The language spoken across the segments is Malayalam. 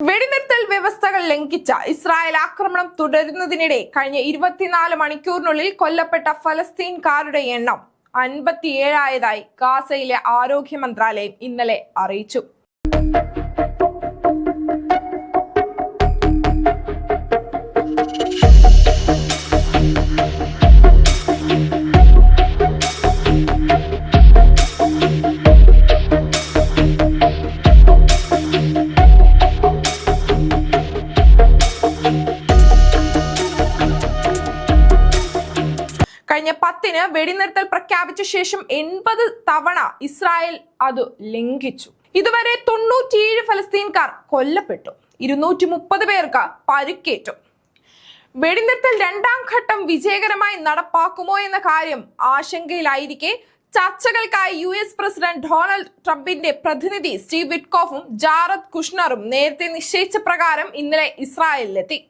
വെടിനിർത്തൽ വ്യവസ്ഥകൾ ലംഘിച്ച ഇസ്രായേൽ ആക്രമണം തുടരുന്നതിനിടെ കഴിഞ്ഞ ഇരുപത്തിനാല് മണിക്കൂറിനുള്ളിൽ കൊല്ലപ്പെട്ട ഫലസ്തീൻകാരുടെ എണ്ണം അൻപത്തിയേഴായതായി ഗാസയിലെ ആരോഗ്യ മന്ത്രാലയം ഇന്നലെ അറിയിച്ചു. കഴിഞ്ഞ പത്തിന് വെടിനിർത്തൽ പ്രഖ്യാപിച്ച ശേഷം എൺപത് തവണ ഇസ്രായേൽ അത് ലംഘിച്ചു. ഇതുവരെ തൊണ്ണൂറ്റിയേഴ് ഫലസ്തീൻകാർ കൊല്ലപ്പെട്ടു. ഇരുന്നൂറ്റി മുപ്പത് പേർക്ക് പരുക്കേറ്റു. വെടിനിർത്തൽ രണ്ടാം ഘട്ടം വിജയകരമായി നടപ്പാക്കുമോ എന്ന കാര്യം ആശങ്കയിലായിരിക്കെ ചർച്ചകൾക്കായി യു എസ് പ്രസിഡന്റ് ഡൊണാൾഡ് ട്രംപിന്റെ പ്രതിനിധി സ്റ്റീവ് വിറ്റ്കോഫും ജാറദ് കുഷ്ണറും നേരത്തെ നിശ്ചയിച്ച പ്രകാരം ഇന്നലെ ഇസ്രായേലിലെത്തി.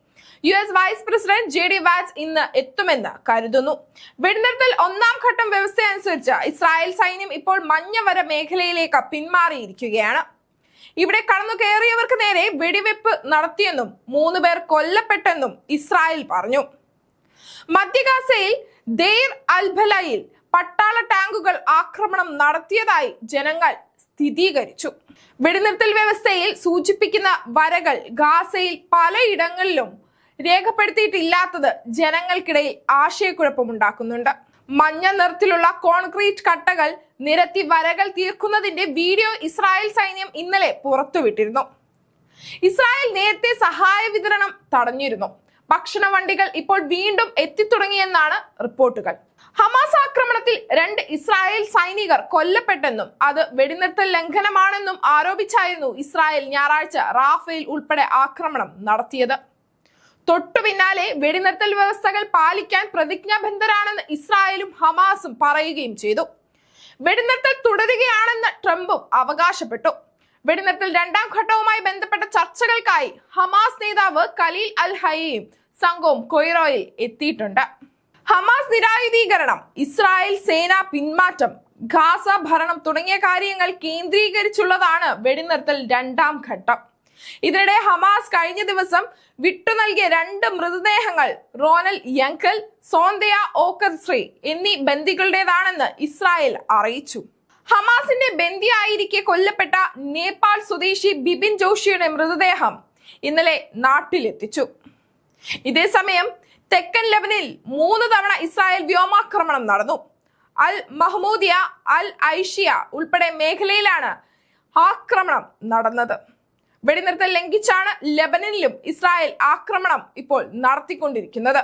U S vice president J D Vance ഇന്ന് എത്തുമെന്ന് കരുതുന്നു. വെടിനിർത്തൽ ഒന്നാം ഘട്ടം വ്യവസ്ഥ അനുസരിച്ച് ഇസ്രായേൽ സൈന്യം ഇപ്പോൾ മഞ്ഞവര മേഖലയിലേക്ക് പിന്മാറിയിരിക്കുകയാണ്. ഇവിടെ കടന്നു കയറിയവർക്ക് നേരെ വെടിവെപ്പ് നടത്തിയെന്നും മൂന്ന് പേർ കൊല്ലപ്പെട്ടെന്നും ഇസ്രായേൽ പറഞ്ഞു. മധ്യഗാസയിൽ ദേർ അൽബലയിൽ പട്ടാള ടാങ്കുകൾ ആക്രമണം നടത്തിയതായി ജനങ്ങൾ സ്ഥിരീകരിച്ചു. വെടിനിർത്തൽ വ്യവസ്ഥയിൽ സൂചിപ്പിക്കുന്ന വരകൾ ഗാസയിൽ പലയിടങ്ങളിലും രേഖപ്പെടുത്തിയിട്ടില്ലാത്തത് ജനങ്ങൾക്കിടയിൽ ആശയക്കുഴപ്പമുണ്ടാക്കുന്നുണ്ട്. മഞ്ഞ നിറത്തിലുള്ള കോൺക്രീറ്റ് കട്ടകൾ നിരത്തി വരകൾ തീർക്കുന്നതിന്റെ വീഡിയോ ഇസ്രായേൽ സൈന്യം ഇന്നലെ പുറത്തുവിട്ടിരുന്നു. ഇസ്രായേൽ നേരത്തെ സഹായ വിതരണം തടഞ്ഞിരുന്നു. ഭക്ഷണ വണ്ടികൾ ഇപ്പോൾ വീണ്ടും എത്തിത്തുടങ്ങിയെന്നാണ് റിപ്പോർട്ടുകൾ. ഹമാസ് ആക്രമണത്തിൽ രണ്ട് ഇസ്രായേൽ സൈനികർ കൊല്ലപ്പെട്ടെന്നും അത് വെടിനിർത്തൽ ലംഘനമാണെന്നും ആരോപിച്ചായിരുന്നു ഇസ്രായേൽ ഞായറാഴ്ച റാഫേൽ ഉൾപ്പെടെ ആക്രമണം നടത്തിയത്. തൊട്ടു പിന്നാലെ വെടിനിർത്തൽ വ്യവസ്ഥകൾ പാലിക്കാൻ പ്രതിജ്ഞാബദ്ധരാണെന്ന് ഇസ്രായേലും ഹമാസും പറയുകയും ചെയ്തു. വെടിനിർത്തൽ തുടരുകയാണെന്ന് ട്രംപും അവകാശപ്പെട്ടു. വെടിനിർത്തൽ രണ്ടാം ഘട്ടവുമായി ബന്ധപ്പെട്ട ചർച്ചകൾക്കായി ഹമാസ് നേതാവ് കലീൽ അൽ ഹയയും സംഘവും കൊയ്റോയിൽ എത്തിയിട്ടുണ്ട്. ഹമാസ് നിരായുധീകരണം ഇസ്രായേൽ സേന പിന്മാറ്റം ഗാസ ഭരണം തുടങ്ങിയ കാര്യങ്ങൾ കേന്ദ്രീകരിച്ചുള്ളതാണ് വെടിനിർത്തൽ രണ്ടാം ഘട്ടം. ഇതിനിടെ ഹമാസ് കഴിഞ്ഞ ദിവസം വിട്ടു നൽകിയ രണ്ട് മൃതദേഹങ്ങൾ റോനൽ യങ്കൽ സോന്തയ ഓക്കർശ്രീ എന്നീ ബന്ദികളുടേതാണെന്ന് ഇസ്രായേൽ അറിയിച്ചു. ഹമാസിന്റെ ബന്ദിയായിരിക്കെ കൊല്ലപ്പെട്ട നേപ്പാൾ സ്വദേശി ബിപിൻ ജോഷിയുടെ മൃതദേഹം ഇന്നലെ നാട്ടിലെത്തിച്ചു. ഇതേസമയം തെക്കൻ ലെബനിൽ മൂന്ന് തവണ ഇസ്രായേൽ വ്യോമാക്രമണം നടന്നു. അൽ മഹ്മൂദിയ അൽ ഐഷിയ ഉൾപ്പെടെ മേഖലയിലാണ് ആക്രമണം നടന്നത്. വെടിനിർത്തൽ ലംഘിച്ചാണ് ലെബനനിലും ഇസ്രായേൽ ആക്രമണം ഇപ്പോൾ നടത്തിക്കൊണ്ടിരിക്കുന്നത്.